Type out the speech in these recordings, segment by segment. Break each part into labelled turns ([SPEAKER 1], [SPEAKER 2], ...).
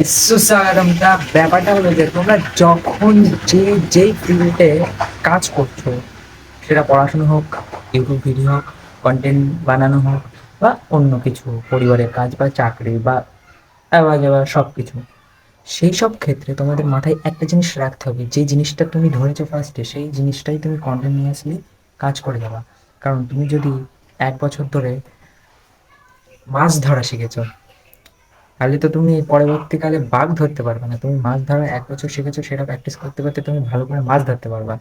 [SPEAKER 1] সুস্বাগতমটা ব্যাপারটা হলো যে, তোমরা যখন যে, যেই ফিল্ডে কাজ করছ, সেটা পড়াশুনো হোক ইউটিউব ভিডিও হোক কন্টেন্ট বানানো হোক, বা অন্য কিছু, পরিবারের কাজ বা চাকরি বা আবার যাবার সব কিছু সেই সব ক্ষেত্রে তোমাদের মাথায় একটা জিনিস রাখতে হবে। যে জিনিসটা তুমি ধরেছো ফার্স্টে সেই জিনিসটাই তুমি কন্টিনিউয়াসলি কাজ করে যাবা। কারণ তুমি যদি এক বছর ধরে মাছ ধরা শিখেছো তাহলে তো তুমি পরবর্তীকালে বাঘ ধরতে পারবে না। তুমি মাছ ধরা এক বছর শিখেছো, সেটা প্র্যাকটিস করতে করতে তুমি ভালো করে মাছ ধরতে পারবা।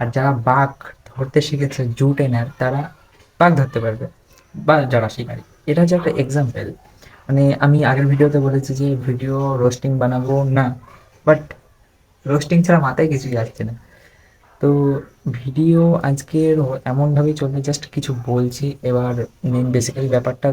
[SPEAKER 1] আর যারা বাঘ ধরতে শিখেছে জু টেনার তারা বাঘ ধরতে পারবে বা যারা শিকারী। এটা হচ্ছে একটা এক্সাম্পল মানে আমি আগের ভিডিওতে বলেছি যে ভিডিও রোস্টিং বানাবো না বাট রোস্টিং ছাড়া মাথায় কিছুই আসছে না। তো ভিডিও আজকের এমনভাবেই চলবে জাস্ট কিছু বলছি, এবার মেন বেসিক্যালি ব্যাপারটা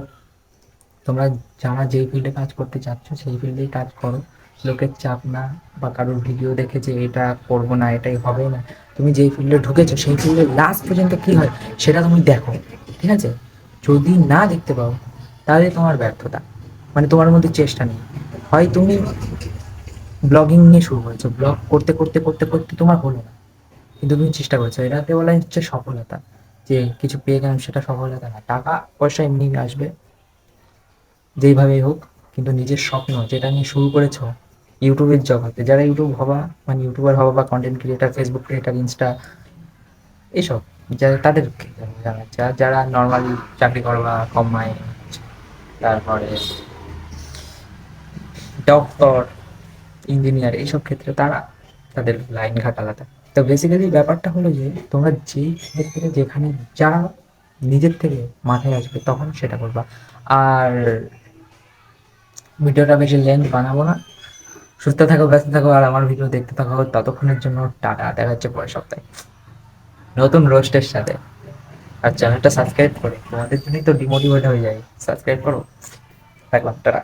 [SPEAKER 1] তোমরা যারা যেই ফিল্ডে কাজ করতে চাচ্ছ, সেই ফিল্ডেই কাজ করো। লোকের চাপ না বা কারোর ভিডিও দেখে যে এটা করব না, এটাই হবে না। তুমি যেই ফিল্ডে ঢুকেছো, সেই ফিল্ডে লাস্ট পর্যন্ত কী হয়, সেটা তুমি দেখো, ঠিক আছে? যদি না দেখতে পাও, তাহলে তোমার ব্যর্থতা। মানে তোমার মধ্যে চেষ্টা নেই। হয় তুমি ব্লগিং নিয়ে শুরু করেছ ব্লগ করতে করতে করতে করতে তোমার হলো না। কিন্তু তুমি চেষ্টা করেছ এটাকে বলা হচ্ছে সফলতা। যে কিছু পেয়ে গেলাম, সেটা সফলতা না। টাকা পয়সা এমনি আসবে। যেইভাবেই হোক, কিন্তু নিজের স্বপ্ন যেটা নিয়ে শুরু করেছ ইউটিউবের জগতে, যারা ইউটিউব হবা মানে ইউটিউবার হবা বা content creator Facebook creator Insta এইসব যারা তাদের জানাচ্ছি যারা নর্মালি চাকরি করবা কম মাইনে তারপরে ডক্টর ইঞ্জিনিয়ার এইসব ক্ষেত্রে তারা তাদের লাইন ঘাট আলাদা। তো বেসিক্যালি ব্যাপারটা হলো যে, তোমরা যেই ক্ষেত্রে যেখানে যা নিজের থেকে মাথায় আসবে, তখন সেটা করবা। আর ভিডিওটা বেশি লেন্থ বানাবো না। সুস্থ থাকো, ব্যস্ত থাকো, আর আমার ভিডিও দেখতে থাকো ততক্ষণের জন্য টাটা। দেখা হচ্ছে পরের সপ্তাহে। নতুন রোস্টের সাথে। আর চ্যানেলটা সাবস্ক্রাইব করো। তোমাদের জন্যই তো ডিমোটিভেট হয়ে যায় সাবস্ক্রাইব করো। রাখলাম টাটা।